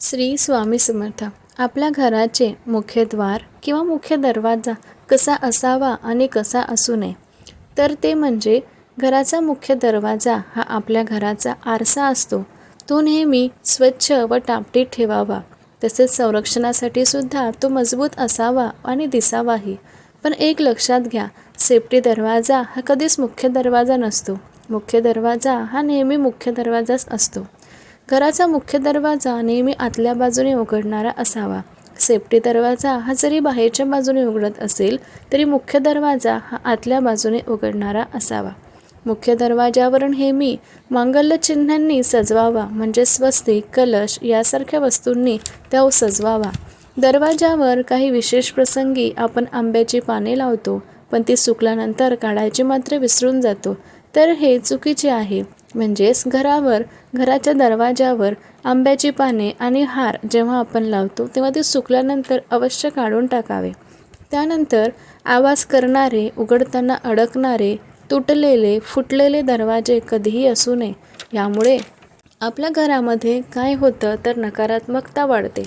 श्री स्वामी समर्थ. आपल्या घराचे मुख्य द्वार किंवा मुख्य दरवाजा कसा असावा आणि कसा असू नये? तर ते म्हणजे घराचा मुख्य दरवाजा हा आपल्या घराचा आरसा असतो. तो नेहमी स्वच्छ व टापटीत ठेवावा. तसेच संरक्षणासाठी सुद्धा तो मजबूत असावा आणि दिसावाही. पण एक लक्षात घ्या सेफ्टी दरवाजा हा कधीच मुख्य दरवाजा नसतो. मुख्य दरवाजा हा नेहमी मुख्य दरवाजाच असतो. घराचा मुख्य दरवाजा नेहमी आतल्या बाजूने उघडणारा असावा. सेफ्टी दरवाजा हा जरी बाहेरच्या बाजूने उघडत असेल तरी मुख्य दरवाजा हा आतल्या बाजूने उघडणारा असावा. मुख्य दरवाजावर नेहमी मांगल्य चिन्हांनी सजवावा म्हणजे स्वस्तिक कलश यासारख्या वस्तूंनी त्या सजवावा. दरवाजावर काही विशेष प्रसंगी आपण आंब्याची पाने लावतो पण ती सुकल्यानंतर काढायची मात्र विसरून जातो. तर हे चुकीचे आहे. म्हणजेच घरावर घराच्या दरवाजावर आंब्याची पाने आणि हार जेव्हा आपण लावतो तेव्हा ते सुकल्यानंतर अवश्य काढून टाकावे. त्यानंतर आवाज करणारे उघडताना अडकणारे तुटलेले फुटलेले दरवाजे कधीही असू नये. यामुळे आपल्या घरामध्ये काय होतं तर नकारात्मकता वाढते.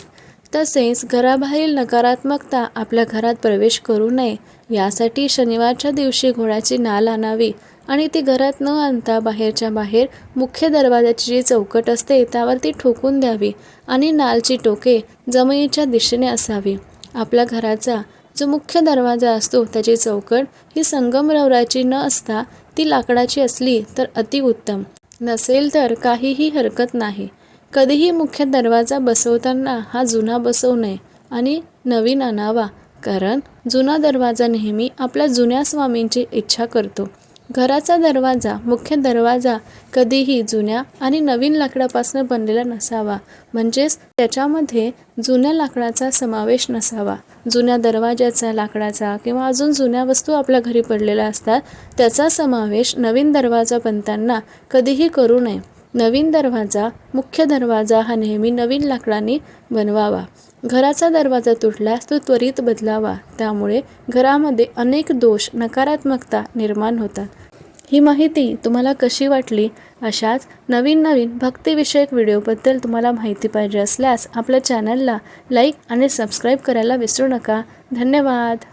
तसेच घराबाहेरील नकारात्मकता आपल्या घरात प्रवेश करू नये यासाठी शनिवारच्या दिवशी घोड्याची नाल आणावी आणि ती घरात न आणता बाहेरच्या बाहेर मुख्य दरवाजाची जी चौकट असते त्यावर ती ठोकून द्यावी आणि नालची टोके जमिनीच्या दिशेने असावी. आपल्या घराचा जो मुख्य दरवाजा असतो त्याची चौकट ही संगमरवराची न असता ती लाकडाची असली तर अतिउत्तम. नसेल तर काहीही हरकत नाही. कधीही मुख्य दरवाजा बसवताना हा जुना बसवू नये आणि नवीन आणावा कारण जुना दरवाजा नेहमी आपल्या जुन्या स्वामींची इच्छा करतो. घराचा दरवाजा मुख्य दरवाजा कधीही जुन्या आणि नवीन लाकडापासून बनलेला नसावा. म्हणजेच त्याच्यामध्ये जुन्या लाकडाचा समावेश नसावा. जुन्या दरवाजाचा लाकडाचा किंवा अजून जुन्या वस्तू आपल्या घरी पडलेल्या असतात त्याचा समावेश नवीन दरवाजा बनताना कधीही करू नये. नवीन दरवाजा मुख्य दरवाजा हा नेहमी नवीन लाकडाने बनवावा. घराचा दरवाजा तुटल्यास तो त्वरित बदलावा. त्यामुळे घरामध्ये अनेक दोष नकारात्मकता निर्माण होतात. ही माहिती तुम्हाला कशी वाटली? अशाच नवीन नवीन भक्तिविषयक व्हिडिओबद्दल तुम्हाला माहिती पाहिजे असल्यास आपल्या चॅनलला लाईक आणि सबस्क्राईब करायला विसरू नका. धन्यवाद.